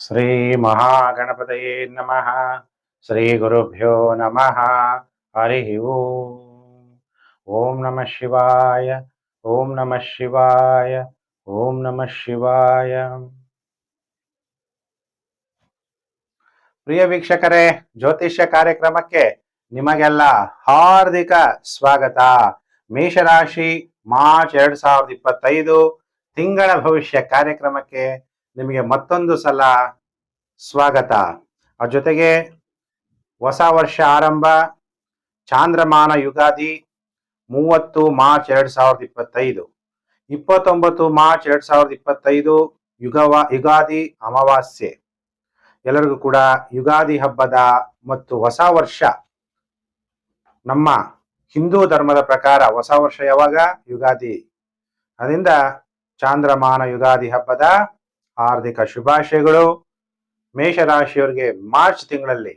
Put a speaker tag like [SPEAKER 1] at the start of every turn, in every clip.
[SPEAKER 1] ಶ್ರೀ ಮಹಾಗಣಪತಯೇ ನಮಃ ಶ್ರೀ ಗುರುಭ್ಯೋ ನಮಃ ಹರಿ ಓಂ ಓಂ ನಮಃ ಶಿವಾಯ ಓಂ ನಮಃ ಶಿವಾಯ ಓಂ ನಮಃ ಶಿವಾಯ ಪ್ರಿಯ ವೀಕ್ಷಕರೇ, ಜ್ಯೋತಿಷ್ಯ ಕಾರ್ಯಕ್ರಮಕ್ಕೆ ನಿಮಗೆಲ್ಲ ಹಾರ್ದಿಕ ಸ್ವಾಗತ. ಮೇಷರಾಶಿ ಮಾರ್ಚ್ ಎರಡ್ ಸಾವಿರದ ಇಪ್ಪತ್ತೈದು ತಿಂಗಳ ಭವಿಷ್ಯ ಕಾರ್ಯಕ್ರಮಕ್ಕೆ ನಿಮಗೆ ಮತ್ತೊಂದು ಸಲ ಸ್ವಾಗತ. ಅದ್ರ ಜೊತೆಗೆ ಹೊಸ ವರ್ಷ ಆರಂಭ, ಚಾಂದ್ರಮಾನ ಯುಗಾದಿ ಮೂವತ್ತು ಮಾರ್ಚ್ ಎರಡ್ ಸಾವಿರದ ಇಪ್ಪತ್ತೈದು. ಇಪ್ಪತ್ತೊಂಬತ್ತು ಮಾರ್ಚ್ ಎರಡ್ ಸಾವಿರದ ಇಪ್ಪತ್ತೈದು ಯುಗವ, ಯುಗಾದಿ ಅಮಾವಾಸ್ಯೆ. ಎಲ್ಲರಿಗೂ ಕೂಡ ಯುಗಾದಿ ಹಬ್ಬದ ಮತ್ತು ಹೊಸ ವರ್ಷ ನಮ್ಮ ಹಿಂದೂ ಧರ್ಮದ ಪ್ರಕಾರ ಹೊಸ ವರ್ಷ ಯಾವಾಗ? ಯುಗಾದಿ. ಅದರಿಂದ ಚಾಂದ್ರಮಾನ ಯುಗಾದಿ ಹಬ್ಬದ ಹಾರ್ದಿಕ ಶುಭಾಶಯಗಳು. ಮೇಷರಾಶಿಯವರಿಗೆ ಮಾರ್ಚ್ ತಿಂಗಳಲ್ಲಿ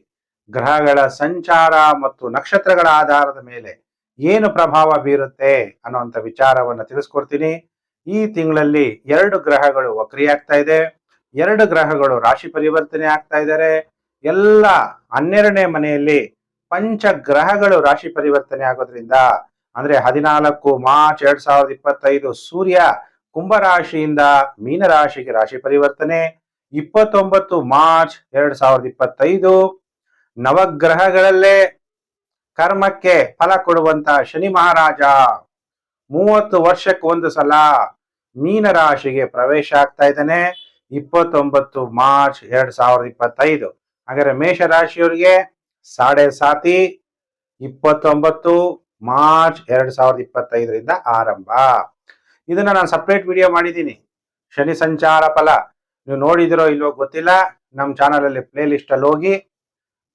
[SPEAKER 1] ಗ್ರಹಗಳ ಸಂಚಾರ ಮತ್ತು ನಕ್ಷತ್ರಗಳ ಆಧಾರದ ಮೇಲೆ ಏನು ಪ್ರಭಾವ ಬೀರುತ್ತೆ ಅನ್ನುವಂಥ ವಿಚಾರವನ್ನು ತಿಳಿಸ್ಕೊಡ್ತೀನಿ. ಈ ತಿಂಗಳಲ್ಲಿ ಎರಡು ಗ್ರಹಗಳು ವಕ್ರಿಯಾಗ್ತಾ ಇದೆ. ಎರಡು ಗ್ರಹಗಳು ರಾಶಿ ಪರಿವರ್ತನೆ ಆಗ್ತಾ ಇದ್ದಾರೆ ಎಲ್ಲ ಹನ್ನೆರಡನೇ ಮನೆಯಲ್ಲಿ ಪಂಚ ಗ್ರಹಗಳು ರಾಶಿ ಪರಿವರ್ತನೆ ಆಗೋದ್ರಿಂದ, ಅಂದ್ರೆ ಹದಿನಾಲ್ಕು ಮಾರ್ಚ್ ಎರಡ್ ಸಾವಿರದ ಇಪ್ಪತ್ತೈದು ಸೂರ್ಯ ಕುಂಭರಾಶಿಯಿಂದ ಮೀನರಾಶಿಗೆ ರಾಶಿ ಪರಿವರ್ತನೆ. ಇಪ್ಪತ್ತೊಂಬತ್ತು ಮಾರ್ಚ್ ಎರಡ್ ಸಾವಿರದ ಇಪ್ಪತ್ತೈದು. ನವಗ್ರಹಗಳಲ್ಲೇ ಕರ್ಮಕ್ಕೆ ಫಲ ಕೊಡುವಂತ ಶನಿ ಮಹಾರಾಜ. ಮೂವತ್ತು ವರ್ಷಕ್ಕೆ ಒಂದು ಸಲ ಮೀನರಾಶಿಗೆ ಪ್ರವೇಶ ಆಗ್ತಾ ಇದ್ದಾನೆ. ಇಪ್ಪತ್ತೊಂಬತ್ತು ಮಾರ್ಚ್ ಎರಡ್ ಸಾವಿರದ ಇಪ್ಪತ್ತೈದು. ಹಾಗಾದ್ರೆ ಮೇಷರಾಶಿಯವರಿಗೆ ಸಾಡೆ ಸಾತಿ ಇಪ್ಪತ್ತೊಂಬತ್ತು ಮಾರ್ಚ್ ಎರಡ್ ಸಾವಿರದ ಇಪ್ಪತ್ತೈದರಿಂದ ಆರಂಭ. ಇದನ್ನ ನಾನು ಸಪ್ರೇಟ್ ವಿಡಿಯೋ ಮಾಡಿದ್ದೀನಿ ಶನಿ ಸಂಚಾರ ಫಲ. ನೀವು ನೋಡಿದಿರೋ ಇಲ್ವೋ ಗೊತ್ತಿಲ್ಲ. ನಮ್ಮ ಚಾನಲಲ್ಲಿ ಪ್ಲೇ ಲಿಸ್ಟ್ ಅಲ್ಲಿ ಹೋಗಿ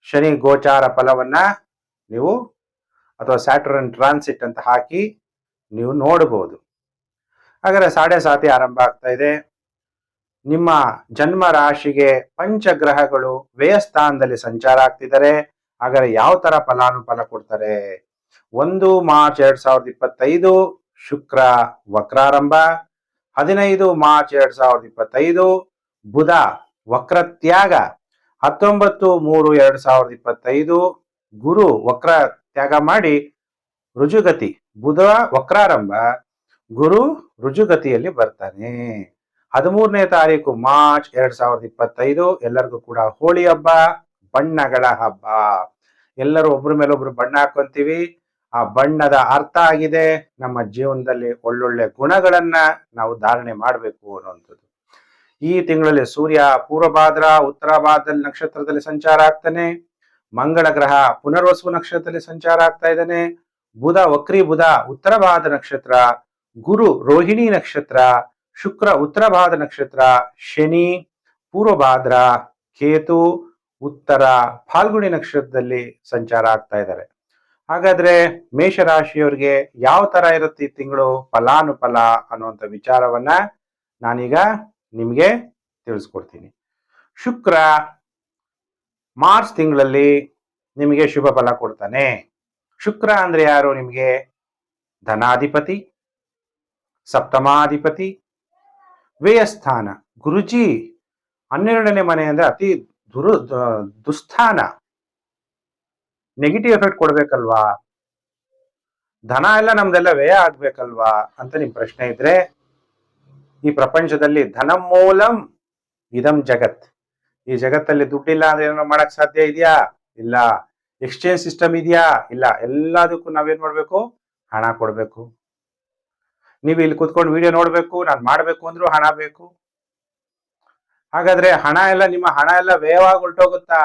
[SPEAKER 1] ಶನಿ ಗೋಚಾರ ಫಲವನ್ನ ನೀವು ಅಥವಾ ಸ್ಯಾಟರ್ನ್ ಟ್ರಾನ್ಸಿಟ್ ಅಂತ ಹಾಕಿ ನೀವು ನೋಡಬಹುದು ಹಾಗಾದ್ರೆ ಸಾಡೆ ಸಾತಿ ಆರಂಭ ಆಗ್ತಾ ಇದೆ. ನಿಮ್ಮ ಜನ್ಮ ರಾಶಿಗೆ ಪಂಚಗ್ರಹಗಳು ವ್ಯಯಸ್ಥಾನದಲ್ಲಿ ಸಂಚಾರ ಆಗ್ತಿದ್ದಾರೆ. ಹಾಗಾದ್ರೆ ಯಾವ ತರ ಫಲಾನುಫಲ ಕೊಡ್ತಾರೆ? ಒಂದು ಮಾರ್ಚ್ ಎರಡ್ ಸಾವಿರದ ಇಪ್ಪತ್ತೈದು ಶುಕ್ರ ವಕ್ರಾರಂಭ, ಹದಿನೈದು ಮಾರ್ಚ್ ಎರಡ್ ಸಾವಿರದ ಇಪ್ಪತ್ತೈದು, ಬುಧ ವಕ್ರತ್ಯಾಗ ಹತ್ತೊಂಬತ್ತು ಮೂರು ಎರಡ್ ಸಾವಿರದ ಇಪ್ಪತ್ತೈದು, ಗುರು ವಕ್ರ ತ್ಯಾಗ ಮಾಡಿ ರುಜುಗತಿ, ಬುಧ ವಕ್ರಾರಂಭ, ಗುರು ರುಜುಗತಿಯಲ್ಲಿ ಬರ್ತಾನೆ. ಹದಿಮೂರನೇ ತಾರೀಕು ಮಾರ್ಚ್ ಎರಡ್ ಸಾವಿರದ ಇಪ್ಪತ್ತೈದು, ಎಲ್ಲರಿಗೂ ಕೂಡ ಹೋಳಿ ಹಬ್ಬ, ಬಣ್ಣಗಳ ಹಬ್ಬ. ಎಲ್ಲರೂ ಮೇಲೆ ಒಬ್ರು ಬಣ್ಣ ಹಾಕೊಂತೀವಿ. ಆ ಬಣ್ಣದ ಅರ್ಥ ಆಗಿದೆ. ನಮ್ಮ ಜೀವನದಲ್ಲಿ ಒಳ್ಳೊಳ್ಳೆ ಗುಣಗಳನ್ನ ನಾವು ಧಾರಣೆ ಮಾಡಬೇಕು ಅನ್ನುವಂಥದ್ದು. ಈ ತಿಂಗಳಲ್ಲಿ ಸೂರ್ಯ ಪೂರ್ವಭಾದ್ರ, ಉತ್ತರಭಾದ್ರ ನಕ್ಷತ್ರದಲ್ಲಿ ಸಂಚಾರ ಆಗ್ತಾನೆ. ಮಂಗಳ ಗ್ರಹ ಪುನರ್ವಸು ನಕ್ಷತ್ರದಲ್ಲಿ ಸಂಚಾರ ಆಗ್ತಾ ಇದ್ದಾನೆ. ಬುಧ ವಕ್ರಿ ಬುಧ ಉತ್ತರ ಭಾದ ನಕ್ಷತ್ರ, ಗುರು, ರೋಹಿಣಿ ನಕ್ಷತ್ರ, ಶುಕ್ರ ಉತ್ತರ ಭಾದ ನಕ್ಷತ್ರ, ಶನಿ, ಪೂರ್ವಭಾದ್ರ, ಕೇತು, ಉತ್ತರ, ಫಾಲ್ಗುಣಿ ನಕ್ಷತ್ರದಲ್ಲಿ ಸಂಚಾರ ಆಗ್ತಾ ಇದ್ದಾರೆ. ಹಾಗಾದ್ರೆ ಮೇಷರಾಶಿಯವರಿಗೆ ಯಾವ ತರ ಇರುತ್ತೆ ಈ ತಿಂಗಳು ಫಲಾನುಫಲ ಅನ್ನುವಂಥ ವಿಚಾರವನ್ನ ನಾನೀಗ ನಿಮಗೆ ತಿಳಿಸ್ಕೊಡ್ತೀನಿ. ಶುಕ್ರ ಮಾರ್ಚ್ ತಿಂಗಳಲ್ಲಿ ನಿಮಗೆ ಶುಭ ಫಲ ಕೊಡ್ತಾನೆ. ಶುಕ್ರ ಅಂದ್ರೆ ಯಾರು ನಿಮಗೆ? ಧನಾಧಿಪತಿ, ಸಪ್ತಮಾಧಿಪತಿ, ವ್ಯಯಸ್ಥಾನ, ಗುರುಜಿ, ಹನ್ನೆರಡನೇ ಮನೆ ಅಂದ್ರೆ ಅತಿ ದುರು ದುಸ್ಥಾನ. Negative effect ಕೊಡ್ಬೇಕಲ್ವಾ? ಧನ ಎಲ್ಲ ನಮ್ದೆಲ್ಲ ವ್ಯಯ ಆಗ್ಬೇಕಲ್ವಾ ಅಂತ ನಿಮ್ ಪ್ರಶ್ನೆ ಇದ್ರೆ, ಈ ಪ್ರಪಂಚದಲ್ಲಿ ಧನ ಮೂಲಂ ಇದಂ ಜಗತ್. ಈ ಜಗತ್ತಲ್ಲಿ ದುಡ್ಡಿಲ್ಲ ಅಂದ್ರೆ ಏನೋ ಮಾಡಕ್ ಸಾಧ್ಯ ಇದೆಯಾ? ಇಲ್ಲ. ಎಕ್ಸ್ಚೇಂಜ್ ಸಿಸ್ಟಮ್ ಇದೆಯಾ? ಇಲ್ಲ. ಎಲ್ಲದಕ್ಕೂ ನಾವೇನ್ ಮಾಡ್ಬೇಕು? ಹಣ ಕೊಡ್ಬೇಕು. ನೀವು ಇಲ್ಲಿ ಕುತ್ಕೊಂಡು ವಿಡಿಯೋ ನೋಡ್ಬೇಕು, ನಾನು ಮಾಡ್ಬೇಕು ಅಂದ್ರೂ ಹಣ ಬೇಕು. ಹಾಗಾದ್ರೆ ಹಣ ಎಲ್ಲ ನಿಮ್ಮ ಹಣ ಎಲ್ಲ ವ್ಯಯವಾಗಿ ಹೊರಟೋಗುತ್ತಾ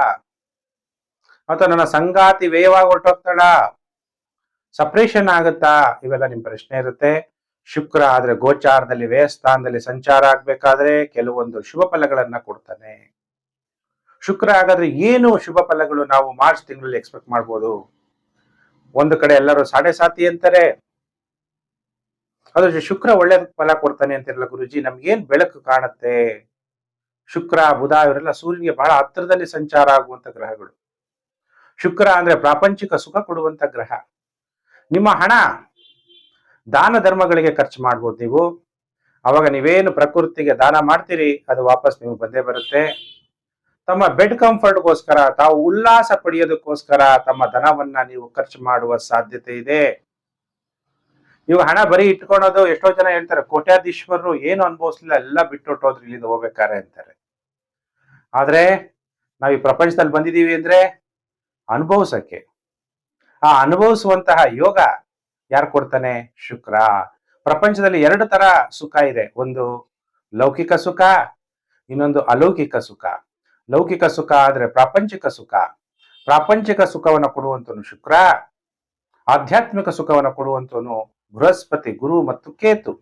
[SPEAKER 1] ಅಥವಾ ನನ್ನ ಸಂಗಾತಿ ವ್ಯಯವಾಗಿ ಹೊರಟೋಗ್ತಾಳ? ಸಪ್ರೇಷನ್ ಆಗುತ್ತಾ? ಇವೆಲ್ಲ ನಿಮ್ ಪ್ರಶ್ನೆ ಇರುತ್ತೆ. ಶುಕ್ರ ಆದ್ರೆ ಗೋಚಾರದಲ್ಲಿ ವ್ಯಯಸ್ಥಾನದಲ್ಲಿ ಸಂಚಾರ ಆಗ್ಬೇಕಾದ್ರೆ ಕೆಲವೊಂದು ಶುಭ ಫಲಗಳನ್ನ ಕೊಡ್ತಾನೆ. ಶುಕ್ರ ಹಾಗಾದ್ರೆ ಏನು ಶುಭ ಫಲಗಳು ನಾವು ಮಾರ್ಚ್ ತಿಂಗಳಲ್ಲಿ ಎಕ್ಸ್ಪೆಕ್ಟ್ ಮಾಡ್ಬೋದು? ಒಂದು ಕಡೆ ಎಲ್ಲರೂ ಸಾಡೆ ಸಾತಿ ಅಂತಾರೆ. ಅದ್ರ ಶುಕ್ರ ಒಳ್ಳೆ ಫಲ ಕೊಡ್ತಾನೆ ಅಂತಿರಲ್ಲ ಗುರುಜಿ ನಮ್ಗೇನ್ ಬೆಳಕು ಕಾಣುತ್ತೆ? ಶುಕ್ರ, ಬುಧ, ಇವರೆಲ್ಲ ಸೂರ್ಯನಿಗೆ ಬಹಳ ಹತ್ತಿರದಲ್ಲಿ ಸಂಚಾರ ಆಗುವಂತ ಗ್ರಹಗಳು. ಶುಕ್ರ ಅಂದ್ರೆ ಪ್ರಾಪಂಚಿಕ ಸುಖ ಕೊಡುವಂತ ಗ್ರಹ. ನಿಮ್ಮ ಹಣ, ದಾನ ಧರ್ಮಗಳಿಗೆ ಖರ್ಚು ಮಾಡ್ಬೋದು ನೀವು. ಅವಾಗ ನೀವೇನು ಪ್ರಕೃತಿಗೆ ದಾನ ಮಾಡ್ತೀರಿ, ಅದು ವಾಪಸ್ ನೀವು ಬಂದೇ ಬರುತ್ತೆ. ತಮ್ಮ ಬೆಡ್ ಕಂಫರ್ಟ್ಗೋಸ್ಕರ, ತಾವು ಉಲ್ಲಾಸ ಪಡೆಯೋದಕ್ಕೋಸ್ಕರ ತಮ್ಮ ಧನವನ್ನ ನೀವು ಖರ್ಚು ಮಾಡುವ ಸಾಧ್ಯತೆ ಇದೆ. ನೀವು ಹಣ ಬರೀ ಇಟ್ಕೊಳೋದು ಎಷ್ಟೋ ಜನ ಹೇಳ್ತಾರೆ, ಕೋಟ್ಯಾಧೀಶ್ವರರು ಏನು ಅನುಭವಿಸ್ಲಿಲ್ಲ, ಎಲ್ಲ ಬಿಟ್ಟೊಟ್ಟೋದ್ರು ಇಲ್ಲಿಂದ ಹೋಗ್ಬೇಕಾರೆ ಅಂತಾರೆ. ಆದ್ರೆ, ನಾವು ಪ್ರಪಂಚದಲ್ಲಿ ಬಂದಿದ್ದೀವಿ ಅಂದ್ರೆ ಅನುಭವಿಸಕ್ಕೆ ಆ ಅನುಭವಿಸುವಂತಹ ಯೋಗ ಯಾರು ಕೊಡ್ತಾನೆ? ಶುಕ್ರ. ಪ್ರಪಂಚದಲ್ಲಿ ಎರಡು ತರ ಸುಖ ಇದೆ. ಒಂದು ಲೌಕಿಕ ಸುಖ, ಇನ್ನೊಂದು ಅಲೌಕಿಕ ಸುಖ. ಲೌಕಿಕ ಸುಖ ಆದ್ರೆ ಪ್ರಾಪಂಚಿಕ ಸುಖ. ಪ್ರಾಪಂಚಿಕ ಸುಖವನ್ನು ಕೊಡುವಂತನು ಶುಕ್ರ. ಆಧ್ಯಾತ್ಮಿಕ ಸುಖವನ್ನು ಕೊಡುವಂತನು ಬೃಹಸ್ಪತಿ, ಗುರು ಮತ್ತು ಕೇತು.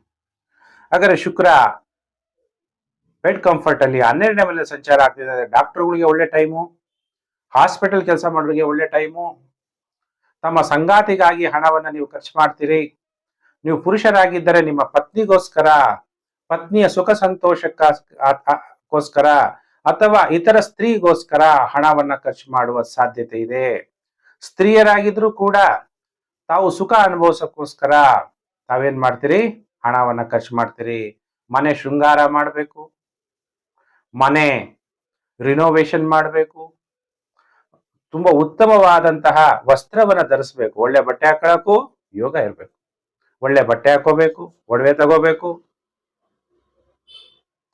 [SPEAKER 1] ಹಾಗಾದ್ರೆ ಶುಕ್ರ ಬೆಡ್ ಕಂಫರ್ಟ್ ಅಲ್ಲಿ ಹನ್ನೆರಡನೇ ಮೇಲೆ ಸಂಚಾರ ಆಗ್ತಿದೆ. ಡಾಕ್ಟರ್ಗಳಿಗೆ ಒಳ್ಳೆ ಟೈಮು. ಹಾಸ್ಪಿಟಲ್ ಕೆಲಸ ಮಾಡೋರಿಗೆ ಒಳ್ಳೆ ಟೈಮು. ತಮ್ಮ ಸಂಗಾತಿಗಾಗಿ ಹಣವನ್ನು ನೀವು ಖರ್ಚು ಮಾಡ್ತೀರಿ. ನೀವು ಪುರುಷರಾಗಿದ್ದರೆ ನಿಮ್ಮ ಪತ್ನಿಗೋಸ್ಕರ, ಪತ್ನಿಯ ಸುಖ ಸಂತೋಷಕ್ಕೋಸ್ಕರ ಅಥವಾ ಇತರ ಸ್ತ್ರೀಗೋಸ್ಕರ ಹಣವನ್ನು ಖರ್ಚು ಮಾಡುವ ಸಾಧ್ಯತೆ ಇದೆ. ಸ್ತ್ರೀಯರಾಗಿದ್ರೂ ಕೂಡ ತಾವು ಸುಖ ಅನುಭವಿಸೋಕ್ಕೋಸ್ಕರ ತಾವೇನ್ ಮಾಡ್ತೀರಿ? ಹಣವನ್ನು ಖರ್ಚು ಮಾಡ್ತೀರಿ. ಮನೆ ಶೃಂಗಾರ ಮಾಡಬೇಕು. ಮನೆ ರಿನೋವೇಷನ್ ಮಾಡಬೇಕು. ತುಂಬಾ ಉತ್ತಮವಾದಂತಹ ವಸ್ತ್ರವನ್ನ ಧರಿಸ್ಬೇಕು. ಒಳ್ಳೆ ಬಟ್ಟೆ ಹಾಕೊಳ್ಳೋಕ್ಕೂ ಯೋಗ ಇರಬೇಕು. ಒಳ್ಳೆ ಬಟ್ಟೆ ಹಾಕೋಬೇಕು, ಒಡವೆ ತಗೋಬೇಕು.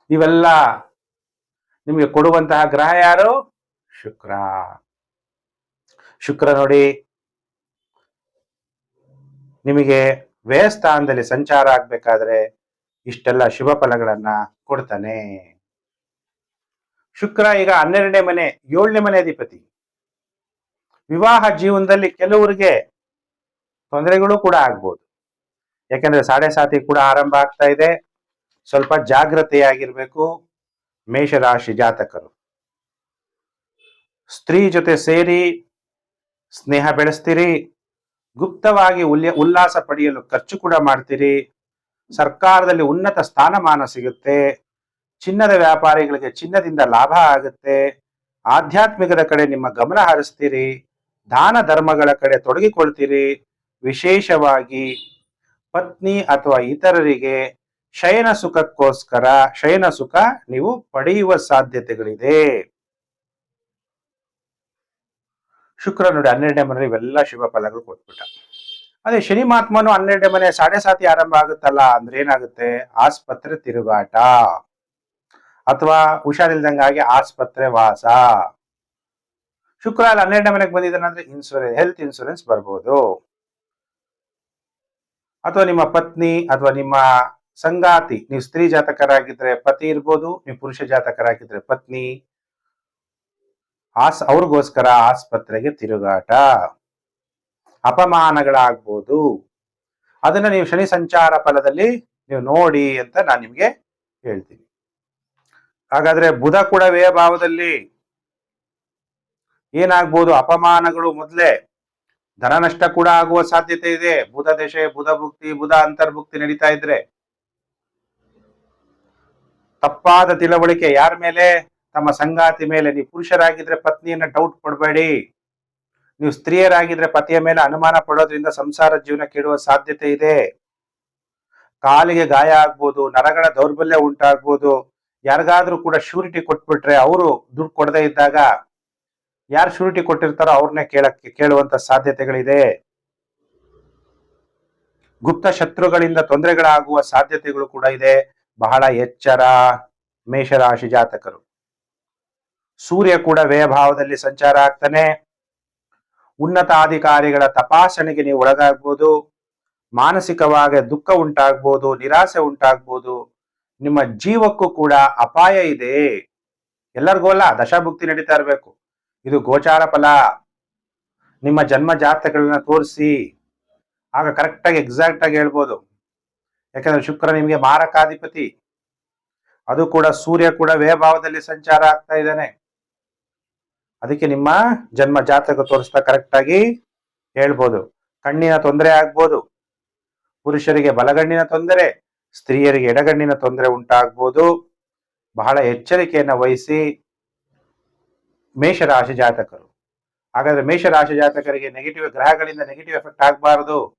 [SPEAKER 1] ಇವೆಲ್ಲ ನಿಮಗೆ ಕೊಡುವಂತಹ ಗ್ರಹ ಯಾರು? ಶುಕ್ರ. ಶುಕ್ರ ನೋಡಿ ನಿಮಗೆ ವ್ಯಯಸ್ಥಾನದಲ್ಲಿ ಸಂಚಾರ ಆಗ್ಬೇಕಾದ್ರೆ ಇಷ್ಟೆಲ್ಲ ಶುಭ ಫಲಗಳನ್ನ ಕೊಡ್ತಾನೆ. ಶುಕ್ರ ಈಗ ಹನ್ನೆರಡನೇ ಮನೆ, ಏಳನೇ ಮನೆ ಅಧಿಪತಿ. ವಿವಾಹ ಜೀವನದಲ್ಲಿ ಕೆಲವರಿಗೆ ತೊಂದರೆಗಳು ಕೂಡ ಆಗ್ಬೋದು. ಯಾಕಂದ್ರೆ ಸಾಡೆ ಸಾತಿ ಕೂಡ ಆರಂಭ ಆಗ್ತಾ ಇದೆ. ಸ್ವಲ್ಪ ಜಾಗ್ರತೆಯಾಗಿರ್ಬೇಕು ಮೇಷರಾಶಿ ಜಾತಕರು. ಸ್ತ್ರೀ ಜೊತೆ ಸೇರಿ ಸ್ನೇಹ ಬೆಳೆಸ್ತೀರಿ, ಗುಪ್ತವಾಗಿ ಉಲ್ಯ, ಉಲ್ಲಾಸ ಪಡೆಯಲು ಖರ್ಚು ಕೂಡ ಮಾಡ್ತೀರಿ, ಸರ್ಕಾರದಲ್ಲಿ ಉನ್ನತ ಸ್ಥಾನಮಾನ ಸಿಗುತ್ತೆ, ಚಿನ್ನದ ವ್ಯಾಪಾರಿಗಳಿಗೆ ಚಿನ್ನದಿಂದ ಲಾಭ ಆಗುತ್ತೆ, ಆಧ್ಯಾತ್ಮಿಕದ ಕಡೆ ನಿಮ್ಮ ಗಮನ ಹರಿಸ್ತೀರಿ ದಾನ ಧರ್ಮಗಳ ಕಡೆ ತೊಡಗಿಕೊಳ್ತೀರಿ. ವಿಶೇಷವಾಗಿ ಪತ್ನಿ ಅಥವಾ ಇತರರಿಗೆ ಶಯನ ಸುಖಕ್ಕೋಸ್ಕರ ಶಯನ ಸುಖ ನೀವು ಪಡೆಯುವ ಸಾಧ್ಯತೆಗಳಿದೆ. ಶುಕ್ರ ನೋಡಿ ಹನ್ನೆರಡನೇ ಮನೆ ಇವೆಲ್ಲ ಶುಭ ಫಲಗಳು ಕೊಟ್ಬಿಟ್ಟ. ಅದೇ ಶನಿ ಮಹಾತ್ಮನು ಹನ್ನೆರಡನೇ ಮನೆ ಸಾಡೆ ಸಾತಿ ಆರಂಭ ಆಗುತ್ತಲ್ಲ, ಅಂದ್ರೆ ಏನಾಗುತ್ತೆ? ಆಸ್ಪತ್ರೆ ತಿರುಗಾಟ. ಅಥವಾ ಹುಷಾರಿಲ್ದಂಗಾಗಿ ಆಸ್ಪತ್ರೆ ವಾಸ. ಶುಕ್ರ ಅಲ್ಲಿ ಹನ್ನೆರಡನೇ ಮನೆಗೆ ಬಂದಿದ್ದಾನೆ ಅಂದ್ರೆ ಇನ್ಸೂರೆನ್ಸ್ ಹೆಲ್ತ್ ಇನ್ಸೂರೆನ್ಸ್ ಬರ್ಬೋದು. ಅಥವಾ ನಿಮ್ಮ ಪತ್ನಿ ಅಥವಾ ನಿಮ್ಮ ಸಂಗಾತಿ, ನೀವು ಸ್ತ್ರೀ ಜಾತಕರಾಗಿದ್ರೆ ಪತಿ ಇರ್ಬೋದು, ನೀವು ಪುರುಷ ಜಾತಕರಾಗಿದ್ರೆ ಪತ್ನಿ. ಆಸ್, ಅವ್ರಿಗೋಸ್ಕರ ಆಸ್ಪತ್ರೆಗೆ ತಿರುಗಾಟ. ಅಪಮಾನಗಳಾಗ್ಬೋದು. ಅದನ್ನ ನೀವು ಶನಿ ಸಂಚಾರ ಫಲದಲ್ಲಿ ನೀವು ನೋಡಿ ಅಂತ ನಾನು ನಿಮ್ಗೆ ಹೇಳ್ತೀನಿ. ಹಾಗಾದ್ರೆ ಬುಧ ಕೂಡ ವ್ಯಯ ಭಾವದಲ್ಲಿ ಏನಾಗ್ಬೋದು? ಅಪಮಾನಗಳು ಮೊದಲೇ. ಧನ ನಷ್ಟ ಕೂಡ ಆಗುವ ಸಾಧ್ಯತೆ ಇದೆ. ಬುಧ ದಶೆ, ಬುಧ ಭುಕ್ತಿ, ಬುಧ ಅಂತರ್ಭುಕ್ತಿ ನಡೀತಾ ಇದ್ರೆ. ತಪ್ಪಾದ ತಿಳುವಳಿಕೆ ಯಾರ ಮೇಲೆ? ತಮ್ಮ ಸಂಗಾತಿ ಮೇಲೆ. ನೀವು ಪುರುಷರಾಗಿದ್ರೆ ಪತ್ನಿಯನ್ನ ಡೌಟ್ ಪಡಬೇಡಿ. ನೀವು ಸ್ತ್ರೀಯರಾಗಿದ್ರೆ ಪತಿಯ ಮೇಲೆ ಅನುಮಾನ ಪಡೋದ್ರಿಂದ ಸಂಸಾರ ಜೀವನ ಕೇಳುವ ಸಾಧ್ಯತೆ ಇದೆ. ಕಾಲಿಗೆ ಗಾಯ ಆಗ್ಬೋದು, ನರಗಳ ದೌರ್ಬಲ್ಯ ಉಂಟಾಗ್ಬೋದು. ಯಾರಿಗಾದ್ರೂ ಕೂಡ ಶ್ಯೂರಿಟಿ ಕೊಟ್ಬಿಟ್ರೆ ಅವರು ದುಡ್ಡು ಕೊಡದೇ ಇದ್ದಾಗ ಯಾರು ಶ್ಯೂರಿಟಿ ಕೊಟ್ಟಿರ್ತಾರೋ ಅವ್ರನ್ನೇ ಕೇಳಕ್ಕೆ, ಕೇಳುವಂತ ಸಾಧ್ಯತೆಗಳಿದೆ. ಗುಪ್ತ ಶತ್ರುಗಳಿಂದ ತೊಂದರೆಗಳಾಗುವ ಸಾಧ್ಯತೆಗಳು ಕೂಡ ಇದೆ. ಬಹಳ ಎಚ್ಚರ ಮೇಷರಾಶಿ ಜಾತಕರು. ಸೂರ್ಯ ಕೂಡ ವ್ಯಯಭಾವದಲ್ಲಿ ಸಂಚಾರ ಆಗ್ತಾನೆ. ಉನ್ನತಾಧಿಕಾರಿಗಳ ತಪಾಸಣೆಗೆ ನೀವು ಒಳಗಾಗ್ಬೋದು. ಮಾನಸಿಕವಾಗಿ ದುಃಖ ಉಂಟಾಗ್ಬೋದು, ನಿರಾಸೆ ಉಂಟಾಗ್ಬೋದು. ನಿಮ್ಮ ಜೀವಕ್ಕೂ ಕೂಡ ಅಪಾಯ ಇದೆ. ಎಲ್ಲರಿಗೂ ಅಲ್ಲ, ದಶಾಭುಕ್ತಿ ನಡೀತಾ ಇರಬೇಕು. ಇದು ಗೋಚಾರ ಫಲ. ನಿಮ್ಮ ಜನ್ಮ ಜಾತಕಗಳನ್ನ ತೋರಿಸಿ. ಆಗ ಕರೆಕ್ಟಾಗಿ ಎಕ್ಸಾಕ್ಟ್ ಆಗಿ ಹೇಳ್ಬೋದು. ಯಾಕಂದ್ರೆ ಶುಕ್ರ ನಿಮಗೆ ಮಾರಕಾಧಿಪತಿ. ಅದು ಕೂಡ ಸೂರ್ಯ ಕೂಡ ವೇಭಾವದಲ್ಲಿ ಸಂಚಾರ ಆಗ್ತಾ ಇದ್ದಾನೆ. ಅದಕ್ಕೆ ನಿಮ್ಮ ಜನ್ಮ ಜಾತಕ ತೋರಿಸ್ತಾ ಕರೆಕ್ಟ್ ಆಗಿ ಹೇಳ್ಬೋದು. ಕಣ್ಣಿನ ತೊಂದರೆ ಆಗ್ಬೋದು. ಪುರುಷರಿಗೆ ಬಲಗಣ್ಣಿನ ತೊಂದರೆ, ಸ್ತ್ರೀಯರಿಗೆ ಎಡಗಣ್ಣಿನ ತೊಂದರೆ ಉಂಟಾಗ್ಬೋದು. ಬಹಳ ಎಚ್ಚರಿಕೆಯನ್ನು ವಹಿಸಿ. ಮೇಷರಾಶಿ ಜಾತಕರು. ಹಾಗಾದ್ರೆ ಮೇಷರಾಶಿ ಜಾತಕರಿಗೆ ನೆಗೆಟಿವ್ ಗ್ರಹಗಳಿಂದ ನೆಗೆಟಿವ್ ಎಫೆಕ್ಟ್ ಆಗಬಾರದು.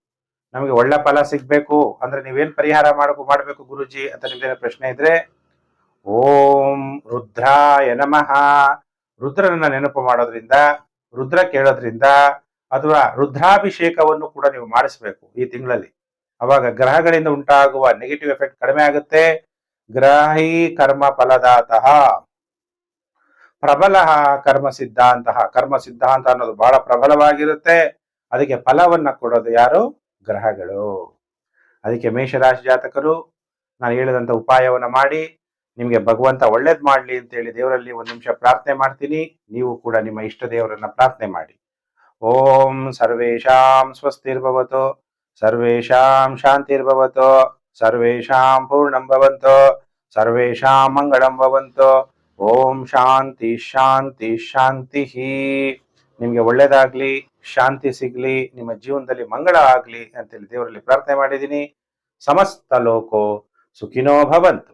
[SPEAKER 1] ನಮಗೆ ಒಳ್ಳೆ ಫಲ ಸಿಗ್ಬೇಕು. ಅಂದ್ರೆ ನೀವೇನ್ ಪರಿಹಾರ ಮಾಡಬೇಕು ಮಾಡಬೇಕು ಗುರುಜಿ ಅಂತ ನಿಮ್ದೇನೋ ಪ್ರಶ್ನೆ ಇದ್ರೆ, ಓಂ ರುದ್ರಾಯ ನಮಃ. ರುದ್ರನನ್ನ ನೆನಪು ಮಾಡೋದ್ರಿಂದ, ರುದ್ರ ಕೇಳೋದ್ರಿಂದ ಅಥವಾ ರುದ್ರಾಭಿಷೇಕವನ್ನು ಕೂಡ ನೀವು ಮಾಡಿಸ್ಬೇಕು ಈ ತಿಂಗಳಲ್ಲಿ. ಅವಾಗ ಗ್ರಹಗಳಿಂದ ಉಂಟಾಗುವ ನೆಗೆಟಿವ್ ಎಫೆಕ್ಟ್ ಕಡಿಮೆ ಆಗುತ್ತೆ. ಗ್ರಾಹಿ ಕರ್ಮ ಫಲದಾತಃ. ಪ್ರಬಲ ಕರ್ಮ ಸಿದ್ಧಾಂತ. ಕರ್ಮ ಸಿದ್ಧಾಂತ ಅನ್ನೋದು ಬಹಳ ಪ್ರಬಲವಾಗಿರುತ್ತೆ. ಅದಕ್ಕೆ ಫಲವನ್ನ ಕೊಡೋದು ಯಾರು? ಗ್ರಹಗಳು. ಅದಕ್ಕೆ ಮೇಷರಾಶಿ ಜಾತಕರು, ನಾನು ಹೇಳಿದಂತ ಉಪಾಯವನ್ನ ಮಾಡಿ, ನಿಮಗೆ ಭಗವಂತ ಒಳ್ಳೇದ್ ಮಾಡ್ಲಿ ಅಂತ ಹೇಳಿ ದೇವರಲ್ಲಿ ಒಂದು ನಿಮಿಷ ಪ್ರಾರ್ಥನೆ ಮಾಡ್ತೀನಿ. ನೀವು ಕೂಡ ನಿಮ್ಮ ಇಷ್ಟ ದೇವರನ್ನ ಪ್ರಾರ್ಥನೆ ಮಾಡಿ. ಓಂ ಸರ್ವೇಶಾಂ ಸ್ವಸ್ತಿರ್ಭವತು ಸರ್ವೇಶಾಂ ಶಾಂತಿರ್ಭವತು ಸರ್ವೇಶಾಂ ಪೂರ್ಣಂ ಭವಂತೋ ಸರ್ವೇಶಾಂ ಮಂಗಳಂ ಭವಂತು ಓಂ ಶಾಂತಿ ಶಾಂತಿ ಶಾಂತಿ ನಿಮ್ಗೆ ಒಳ್ಳೇದಾಗ್ಲಿ, ಶಾಂತಿ ಸಿಗ್ಲಿ, ನಿಮ್ಮ ಜೀವನದಲ್ಲಿ ಮಂಗಳ ಆಗ್ಲಿ ಅಂತೇಳಿ ದೇವರಲ್ಲಿ ಪ್ರಾರ್ಥನೆ ಮಾಡಿದ್ದೀನಿ. ಸಮಸ್ತ ಲೋಕೋ ಸುಖಿನೋ ಭವಂತು.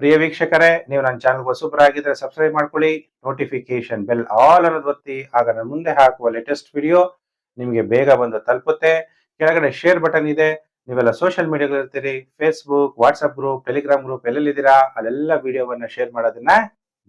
[SPEAKER 1] ಪ್ರಿಯ ವೀಕ್ಷಕರೇ, ನೀವು ನನ್ನ ಚಾನಲ್ ಹೊಸಬರಾಗಿದ್ರೆ ಸಬ್ಸ್ಕ್ರೈಬ್ ಮಾಡ್ಕೊಳ್ಳಿ ನೋಟಿಫಿಕೇಶನ್ ಬೆಲ್ ಆಲ್ ಅನ್ನೋದು ಒತ್ತಿ, ಆಗ ನಾನು ಮುಂದೆ ಹಾಕುವ ಲೇಟೆಸ್ಟ್ ವಿಡಿಯೋ ನಿಮಗೆ ಬೇಗ ಬಂದು ತಲುಪುತ್ತೆ. ಕೆಳಗಡೆ ಶೇರ್ ಬಟನ್ ಇದೆ, ನೀವೆಲ್ಲ social ಮೀಡಿಯಾಗಳಿರ್ತೀರಿ Facebook WhatsApp group Telegram group ಎಲ್ಲೆಲ್ಲಿದ್ದೀರಾ, ಅಲ್ಲೆಲ್ಲ ವಿಡಿಯೋವನ್ನ ಶೇರ್ ಮಾಡೋದನ್ನ